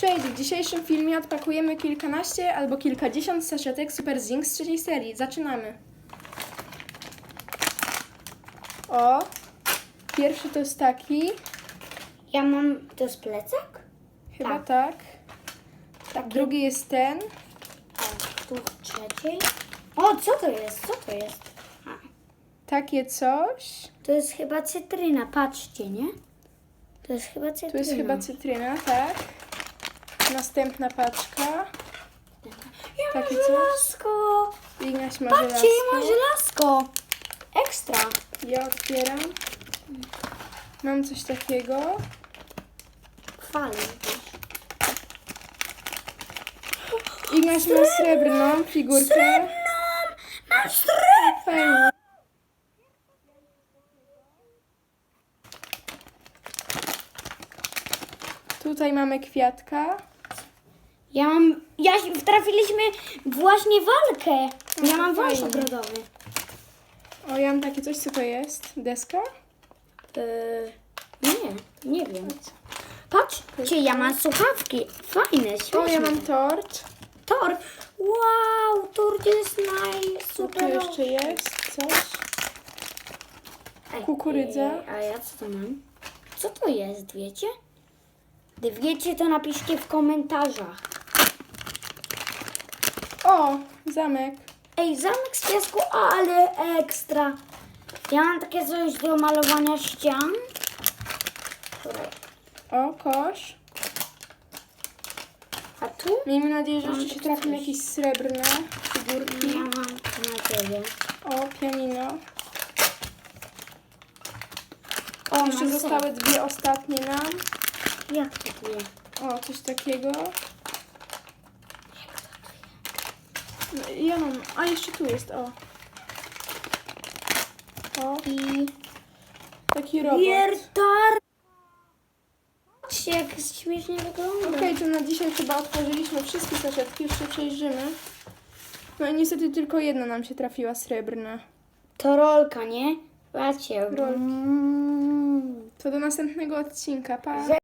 Cześć, w dzisiejszym filmie odpakujemy kilkanaście albo kilkadziesiąt saszetek Super Zinc z trzeciej serii. Zaczynamy. O, pierwszy to jest taki, Ja mam. To jest plecak? chyba tak. Tak. Drugi jest ten, A tu w trzeciej. O, co to jest? Co to jest? A, takie coś. to jest chyba cytryna, patrzcie, nie? To jest chyba cytryna. Tu jest chyba cytryna, tak. Następna paczka. Ja mam takie żelazko! Ignaś ma Patrzcie, ja mam żelazko. żelazko! Ekstra! Ja otwieram. Mam coś takiego. Chwalę. Ignaś ma srebrną figurkę. Srebrną! Mam srebrną! Fajnie. Tutaj mamy kwiatka. Ja mam. Ja trafiliśmy właśnie walkę. Ja mam wąż fajnie. ogrodowy. O, ja mam takie coś, co to jest? Deska? Yy, nie, nie wiem. Patrzcie, ja mam słuchawki. Fajne, O, śmieszne. ja mam tort. Tort. Wow, tort jest Co tu jeszcze jest? Coś? Kukurydza. ej, A ja co to mam? Co to jest, wiecie? Gdy wiecie, to napiszcie w komentarzach. O, zamek. Ej, zamek z piasku, ale ekstra. Ja mam takie coś do malowania ścian. O, kosz. A tu? Miejmy nadzieję, że Mam jeszcze się trafią coś. jakieś srebrne figurki. Ja mam nadzieję. O, pianino. O, Jeszcze mam zostały dwie ostatnie nam. Jak to jest? O, coś takiego. No, Ja mam. A jeszcze tu jest, o. O, I taki robot. wiertar. Patrzcie, jak śmiesznie wygląda. Okej, to na dzisiaj chyba otworzyliśmy wszystkie saszetki, jeszcze przejrzymy. No i niestety tylko jedna nam się trafiła srebrna. To rolka, nie? Patrzcie. Rolki. Mm. To do następnego odcinka, pa!